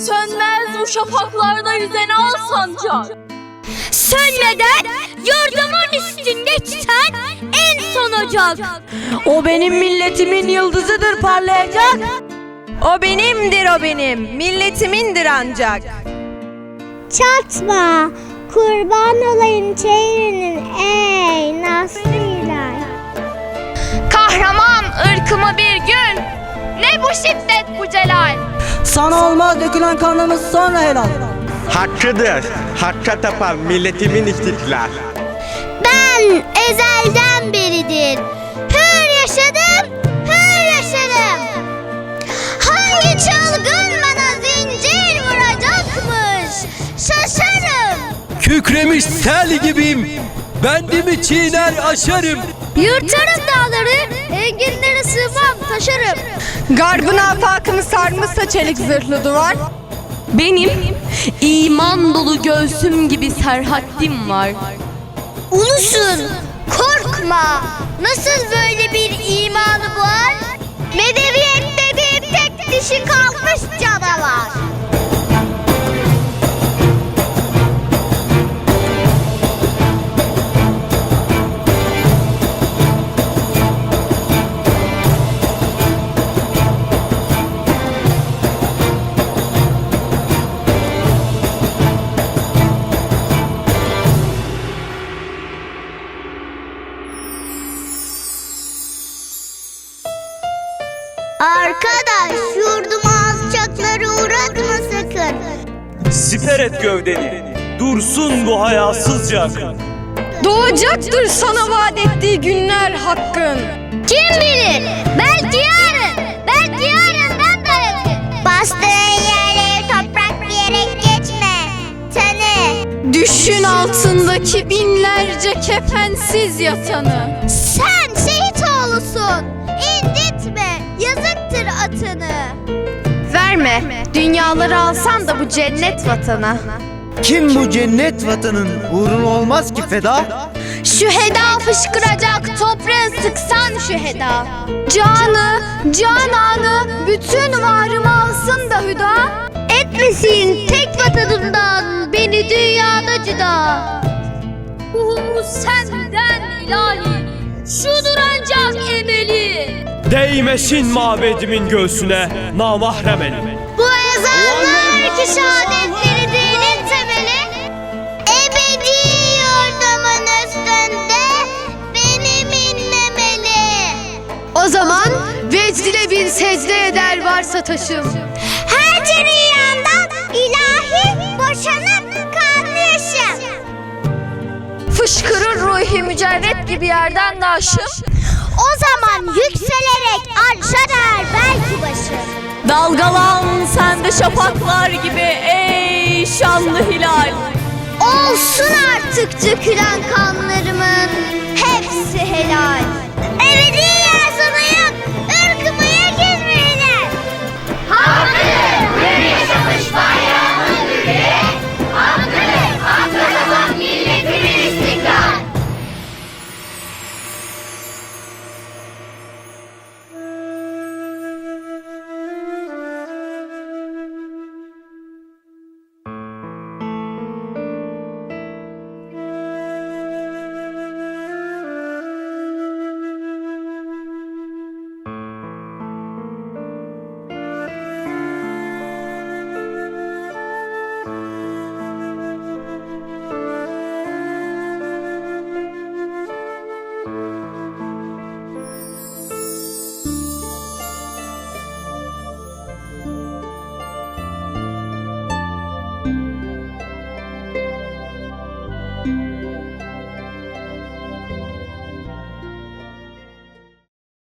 Sönmez bu şafaklarda yüzen al sancak. Sönmeden yurdumun üstünde tüten en son ocak. O benim milletimin yıldızıdır parlayacak. O benimdir o benim, milletimindir ancak. Çatma, kurban olayım çeyrinin ey nasıyla. Kahraman ırkıma bir gün. Ne bu şiddet bu celal. Sana olmaz dökülen kanımız sonra helal. Hakkıdır, hakka tapan milletimin istiklal. Ben ezelden beridir hür yaşadım, hür yaşadım. Hangi çılgın bana zincir vuracakmış? Şaşarım. Kükremiş sel gibiyim. Bendimi çiğner aşarım. Yırtarım dağları, enginlere sığmam taşarım. Garbın afakımı sarmışsa çelik zırhlı duvar. Benim iman dolu göğsüm gibi serhattim var. Ulusun, korkma. Nasıl böyle bir imanı var? Medeniyette bir tek dişi kalmış canavar. Arkadaş yurdumu alçaklara uğratma sakın. Siper et gövdeni. Dursun bu hayasızca akın. Doğacaktır sana vaat ettiği günler hakkın. Kim bilir? Belki yarın. Belki yarından da yakın. Bastığın yerleri toprak diyerek geçme. Tanı. Düşün altındaki binlerce kefensiz yatanı. Sen şehit Verme, dünyaları alsan da bu cennet vatana. Kim bu cennet vatanın uğruna olmaz ki feda? Şu heda fışkıracak toprağı sıksan şu heda. Canı, cananı, bütün varımı alsın da hüda. Etmesin tek vatanımdan beni dünyada cüda. Bu senden ilahi, şudur ancak emeli. Değmesin mabedimin göğsüne namahrem elim. Bu ezanlar ki şehadetleri dinin temeli. Ebedi yurdumun üstünde benim inlemeli. O zaman vecdile bin secde eder varsa taşım. Her cereyandan ilahi boşanıp Fışkırır ruhi mücerret gibi yerden daşım. O zaman yükselerek arşa der belki başım. Dalgalan sen de şafaklar gibi ey şanlı hilal. Olsun artık dökülen kanlarımın hepsi helal. Ebedi